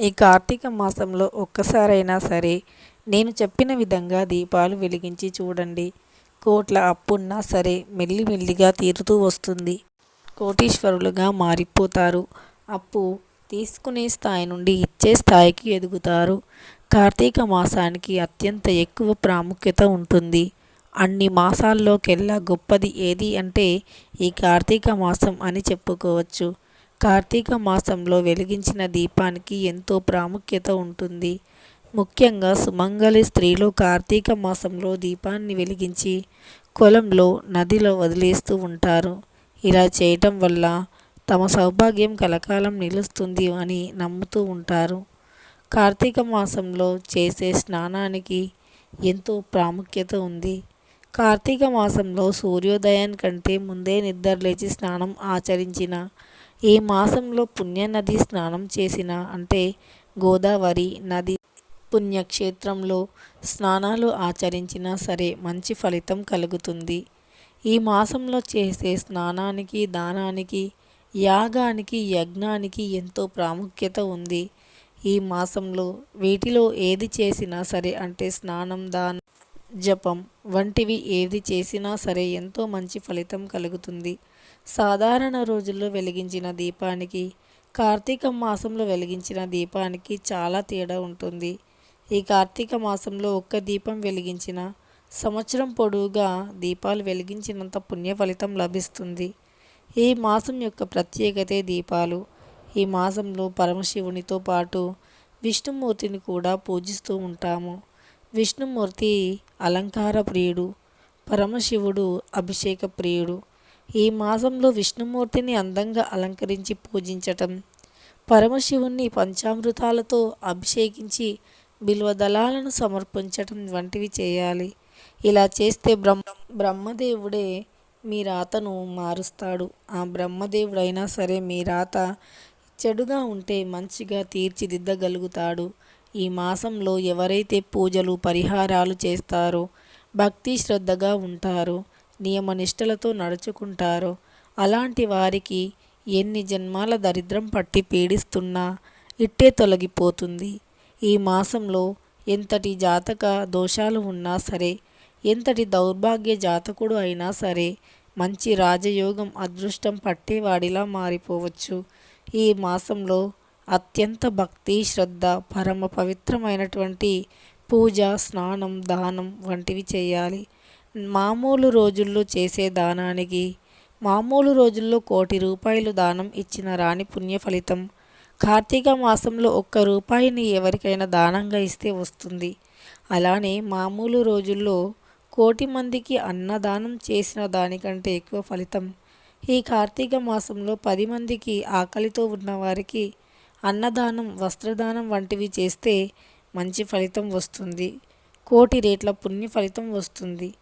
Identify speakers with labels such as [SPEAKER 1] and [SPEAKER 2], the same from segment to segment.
[SPEAKER 1] ఈ కార్తీక మాసంలో ఒక్కసారైనా సరే నేను చెప్పిన విధంగా దీపాలు వెలిగించి చూడండి. కోట్ల అప్పున్నా సరే మెల్లిమెల్లిగా తీరుతూ వస్తుంది. కోటీశ్వరులుగా మారిపోతారు. అప్పు తీసుకునే స్థాయి నుండి ఇచ్చే స్థాయికి ఎదుగుతారు. కార్తీక మాసానికి అత్యంత ఎక్కువ ప్రాముఖ్యత ఉంటుంది. అన్ని మాసాల్లోకెల్లా గొప్పది ఏది అంటే ఈ కార్తీక మాసం అని చెప్పుకోవచ్చు. కార్తీక మాసంలో వెలిగించిన దీపానికి ఎంతో ప్రాముఖ్యత ఉంటుంది. ముఖ్యంగా సుమంగళి స్త్రీలు కార్తీక మాసంలో దీపాన్ని వెలిగించి కొలంలో నదిలో వదిలేస్తూ ఉంటారు. ఇలా చేయటం వల్ల తమ సౌభాగ్యం కలకాలం నిలుస్తుంది అని నమ్ముతూ ఉంటారు. కార్తీక మాసంలో చేసే స్నానానికి ఎంతో ప్రాముఖ్యత ఉంది. కార్తీక మాసంలో సూర్యోదయానికంటే ముందే నిద్రలేచి స్నానం ఆచరించిన ఈ మాసంలో పుణ్యనది స్నానం చేసిన అంటే గోదావరి నది పుణ్యక్షేత్రంలో స్నానాలు ఆచరించినా సరే మంచి ఫలితం కలుగుతుంది. ఈ మాసంలో చేసే స్నానానికి దానానికి యాగానికి యజ్ఞానికి ఎంతో ప్రాముఖ్యత ఉంది. ఈ మాసంలో వీటిలో ఏది చేసినా సరే అంటే స్నానం దానం జపం వంటివి ఏది చేసినా సరే ఎంతో మంచి ఫలితం కలుగుతుంది. సాధారణ రోజుల్లో వెలిగించిన దీపానికి కార్తీక మాసంలో వెలిగించిన దీపానికి చాలా తేడా ఉంటుంది. ఈ కార్తీక మాసంలో ఒక్క దీపం వెలిగించిన సంవత్సరం పొడవుగా దీపాలు వెలిగించినంత పుణ్య ఫలితం లభిస్తుంది. ఈ మాసం యొక్క ప్రత్యేకతే దీపాలు. ఈ మాసంలో పరమశివునితో పాటు విష్ణుమూర్తిని కూడా పూజిస్తూ ఉంటాము. విష్ణుమూర్తి అలంకార ప్రియుడు పరమశివుడు అభిషేక ప్రియుడు ఈ మాసంలో విష్ణుమూర్తిని అందంగా అలంకరించి పూజించటం పరమశివుణ్ణి పంచామృతాలతో అభిషేకించి బిల్వదళాలను సమర్పించటం వంటివి చేయాలి. ఇలా చేస్తే బ్రహ్మ బ్రహ్మదేవుడే మీ రాతను మారుస్తాడు. ఆ బ్రహ్మదేవుడైనా సరే మీ రాత చెడుగా ఉంటే మంచిగా తీర్చిదిద్దగలుగుతాడు. ఈ మాసంలో ఎవరైతే పూజలు పరిహారాలు చేస్తారో భక్తి శ్రద్ధగా ఉంటారో. నియమనిష్టలతో నడుచుకుంటారో? అలాంటి వారికి ఎన్ని జన్మాల దరిద్రం పట్టి పీడిస్తున్నా ఇట్టే తొలగిపోతుంది. ఈ మాసంలో ఎంతటి జాతక దోషాలు ఉన్నా సరే ఎంతటి దౌర్భాగ్య జాతకుడు అయినా సరే మంచి రాజయోగం అదృష్టం పట్టేవాడిలా మారిపోవచ్చు. ఈ మాసంలో అత్యంత భక్తి శ్రద్ధ పరమ పవిత్రమైనటువంటి పూజ స్నానం దానం వంటివి చేయాలి. మామూలు రోజుల్లో చేసే దానానికి మామూలు రోజుల్లో కోటి రూపాయలు దానం ఇచ్చిన రాణి పుణ్య ఫలితం కార్తీక మాసంలో ఒక్క రూపాయిని ఎవరికైనా దానంగా ఇస్తే వస్తుంది. అలానే మామూలు రోజుల్లో కోటి మందికి అన్నదానం చేసిన దానికంటే ఎక్కువ ఫలితం. ఈ కార్తీక మాసంలో పది మందికి ఆకలితో ఉన్నవారికి అన్నదానం వస్త్రదానం వంటివి చేస్తే మంచి ఫలితం వస్తుంది. కోటి రేట్ల పుణ్య ఫలితం వస్తుంది.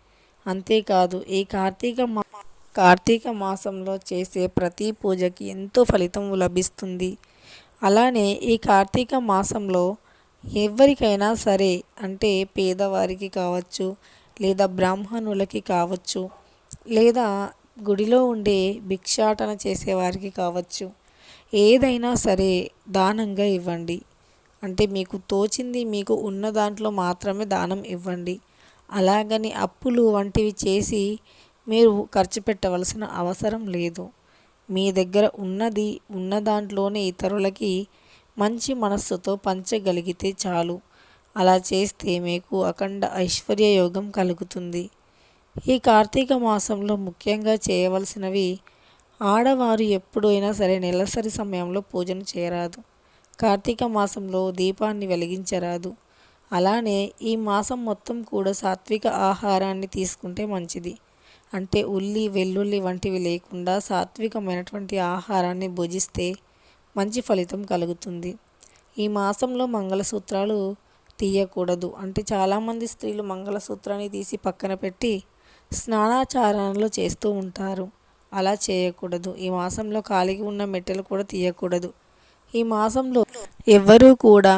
[SPEAKER 1] అంతేకాదు ఈ కార్తీక మా కార్తీక మాసంలో చేసే ప్రతి పూజకి ఎంతో ఫలితం లభిస్తుంది. అలానే ఈ కార్తీక మాసంలో ఎవరికైనా సరే అంటే పేదవారికి కావచ్చు లేదా బ్రాహ్మణులకి కావచ్చు లేదా గుడిలో ఉండే భిక్షాటన చేసేవారికి కావచ్చు ఏదైనా సరే దానంగా ఇవ్వండి. అంటే మీకు తోచింది మీకు ఉన్న దాంట్లో మాత్రమే దానం ఇవ్వండి. అలాగని అప్పులు వంటివి చేసి మీరు ఖర్చు పెట్టవలసిన అవసరం లేదు. మీ దగ్గర ఉన్నది ఉన్న దాంట్లోనే ఇతరులకి మంచి మనస్సుతో పంచగలిగితే చాలు. అలా చేస్తే మీకు అఖండ ఐశ్వర్య యోగం కలుగుతుంది. ఈ కార్తీక మాసంలో ముఖ్యంగా చేయవలసినవి ఆడవారు ఎప్పుడైనా సరే నెలసరి సమయంలో పూజను చేయరాదు. కార్తీక మాసంలో దీపాన్ని వెలిగించరాదు. అలానే ఈ మాసం మొత్తం కూడా సాత్విక ఆహారాన్ని తీసుకుంటే మంచిది. అంటే ఉల్లి వెల్లుల్లి వంటివి లేకుండా సాత్వికమైనటువంటి ఆహారాన్ని భుజిస్తే మంచి ఫలితం కలుగుతుంది. ఈ మాసంలో మంగళసూత్రాలు తీయకూడదు. అంటే చాలామంది స్త్రీలు మంగళసూత్రాన్ని తీసి పక్కన పెట్టి స్నానాచారణలు చేస్తూ ఉంటారు. అలా చేయకూడదు. ఈ మాసంలో ఖాళీగా ఉన్న మెట్టెలు కూడా తీయకూడదు. ఈ మాసంలో ఎవ్వరూ కూడా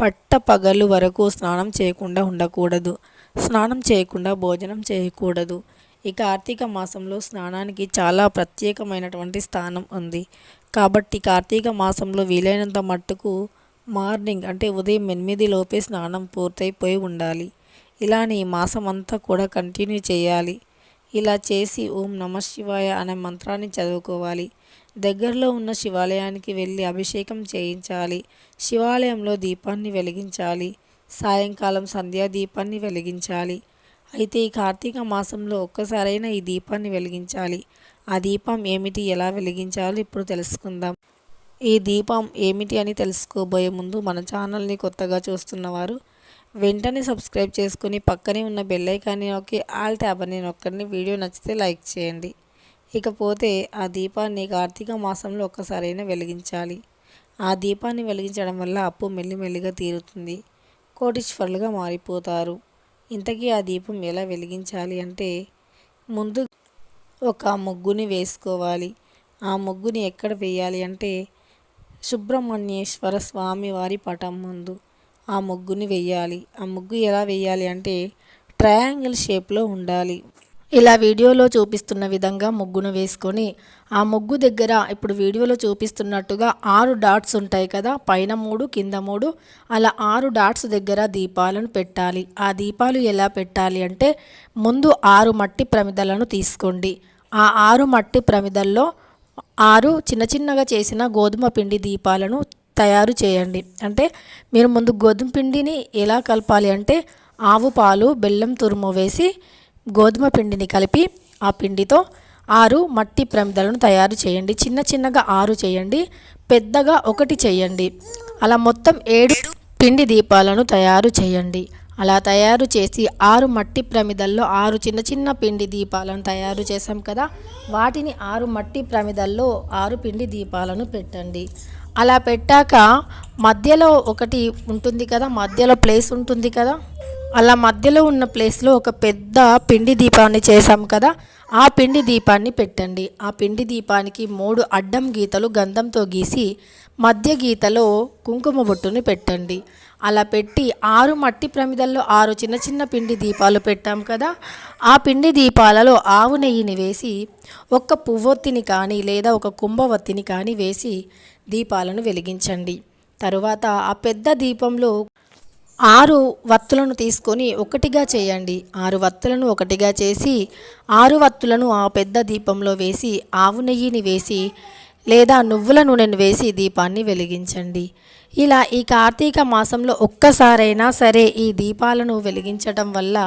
[SPEAKER 1] పట్ట పగలు వరకు స్నానం చేయకుండా ఉండకూడదు. స్నానం చేయకుండా భోజనం చేయకూడదు. ఈ కార్తీక మాసంలో స్నానానికి చాలా ప్రత్యేకమైనటువంటి స్థానం ఉంది. కాబట్టి కార్తీక మాసంలో వీలైనంత మట్టుకు
[SPEAKER 2] మార్నింగ్ అంటే ఉదయం ఎనిమిది లోపే స్నానం పూర్తయిపోయి ఉండాలి. ఇలానే ఈ మాసం అంతా కూడా కంటిన్యూ చేయాలి. ఇలా చేసి ఓం నమ శివాయ అనే మంత్రాన్ని చదువుకోవాలి. దగ్గరలో ఉన్న శివాలయానికి వెళ్ళి అభిషేకం చేయించాలి. శివాలయంలో దీపాన్ని వెలిగించాలి. సాయంకాలం సంధ్యా దీపాన్ని వెలిగించాలి. అయితే ఈ కార్తీక మాసంలో ఒక్కసారైనా ఈ దీపాన్ని వెలిగించాలి. ఆ దీపం ఏమిటి? ఎలా వెలిగించాలో ఇప్పుడు తెలుసుకుందాం. ఈ దీపం ఏమిటి అని తెలుసుకోబోయే ముందు మన ఛానల్ని కొత్తగా చూస్తున్నవారు వెంటనే సబ్స్క్రైబ్ చేసుకుని పక్కనే ఉన్న బెల్లైకాన్ని నొక్కి ఆల్ ట్యాబ్ అని నొక్కండి. వీడియో నచ్చితే లైక్ చేయండి. ఇకపోతే ఆ దీపాన్ని కార్తీక మాసంలో ఒక్కసారైనా వెలిగించాలి. ఆ దీపాన్ని వెలిగించడం వల్ల అప్పు మెల్లిమెల్లిగా తీరుతుంది. కోటీశ్వరులుగా మారిపోతారు. ఇంతకీ ఆ దీపం ఎలా వెలిగించాలి అంటే ముందు ఒక ముగ్గుని వేసుకోవాలి. ఆ ముగ్గుని ఎక్కడ వేయాలి అంటే సుబ్రహ్మణ్యేశ్వర స్వామి వారి పటం ముందు ఆ ముగ్గుని వెయ్యాలి ఆ ముగ్గు ఎలా వేయాలి అంటే ట్రయాంగిల్ షేప్లో ఉండాలి. ఇలా వీడియోలో చూపిస్తున్న విధంగా ముగ్గును వేసుకొని ఆ ముగ్గు దగ్గర ఇప్పుడు వీడియోలో చూపిస్తున్నట్టుగా ఆరు డాట్స్ ఉంటాయి కదా పైన మూడు కింద మూడు అలా ఆరు డాట్స్ దగ్గర దీపాలను పెట్టాలి. ఆ దీపాలు ఎలా పెట్టాలి అంటే ముందు ఆరు మట్టి ప్రమిదలను తీసుకోండి. ఆ ఆరు మట్టి ప్రమిదల్లో ఆరు చిన్న చిన్నగా చేసిన గోధుమ పిండి దీపాలను తయారు చేయండి. అంటే మీరు ముందు గోధుమ పిండిని ఎలా కలపాలి అంటే ఆవు పాలు బెల్లం తురుము వేసి గోధుమ పిండిని కలిపి ఆ పిండితో ఆరు మట్టి ప్రమిదలను తయారు చేయండి. చిన్న చిన్నగా ఆరు చేయండి. పెద్దగా ఒకటి చేయండి. అలా మొత్తం ఏడు పిండి దీపాలను తయారు చేయండి. అలా తయారు చేసి ఆరు మట్టి ప్రమిదల్లో ఆరు చిన్న చిన్న పిండి దీపాలను తయారు చేసాం కదా. వాటిని ఆరు మట్టి ప్రమిదల్లో ఆరు పిండి దీపాలను పెట్టండి. అలా పెట్టాక మధ్యలో ఒకటి ఉంటుంది కదా. మధ్యలో ప్లేస్ ఉంటుంది కదా. అలా మధ్యలో ఉన్న ప్లేస్లో ఒక పెద్ద పిండి దీపాన్ని చేసాం కదా ఆ పిండి దీపాన్ని పెట్టండి. ఆ పిండి దీపానికి మూడు అడ్డం గీతలు గంధంతో గీసి మధ్య గీతలో కుంకుమ బొట్టుని పెట్టండి. అలా పెట్టి ఆరు మట్టి ప్రమిదల్లో ఆరు చిన్న చిన్న పిండి దీపాలు పెట్టాం కదా ఆ పిండి దీపాలలో ఆవు నెయ్యిని వేసి ఒక్క పువ్వొత్తిని కానీ లేదా ఒక కుంభవత్తిని కానీ వేసి దీపాలను వెలిగించండి. తరువాత ఆ పెద్ద దీపంలో ఆరు వత్తులను తీసుకొని ఒకటిగా చేయండి. ఆరు వత్తులను ఒకటిగా చేసి ఆరు వత్తులను ఆ పెద్ద దీపంలో వేసి ఆవు నెయ్యిని వేసి లేదా నువ్వుల నూనెను వేసి దీపాన్ని వెలిగించండి. ఇలా ఈ కార్తీక మాసంలో ఒక్కసారైనా సరే ఈ దీపాలను వెలిగించటం వల్ల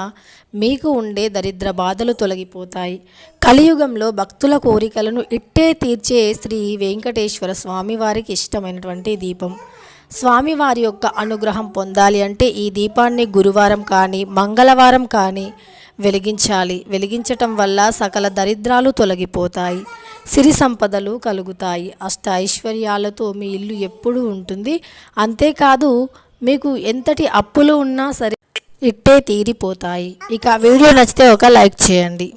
[SPEAKER 2] మీకు ఉండే దరిద్ర బాధలు తొలగిపోతాయి. కలియుగంలో భక్తుల కోరికలను ఇట్టే తీర్చే శ్రీ వెంకటేశ్వర స్వామి వారికి ఇష్టమైనటువంటి దీపం. స్వామివారి యొక్క అనుగ్రహం పొందాలి అంటే ఈ దీపాన్ని గురువారం కానీ మంగళవారం కానీ వెలిగించాలి. వెలిగించటం వల్ల సకల దరిద్రాలు తొలగిపోతాయి. సిరి సంపదలు కలుగుతాయి. అష్ట ఐశ్వర్యాలతో మీ ఇల్లు ఎప్పుడూ ఉంటుంది. అంతేకాదు మీకు ఎంతటి అప్పులు ఉన్నా సరే ఇట్టే తీరిపోతాయి. ఇక వీడియో నచ్చితే ఒక లైక్ చేయండి.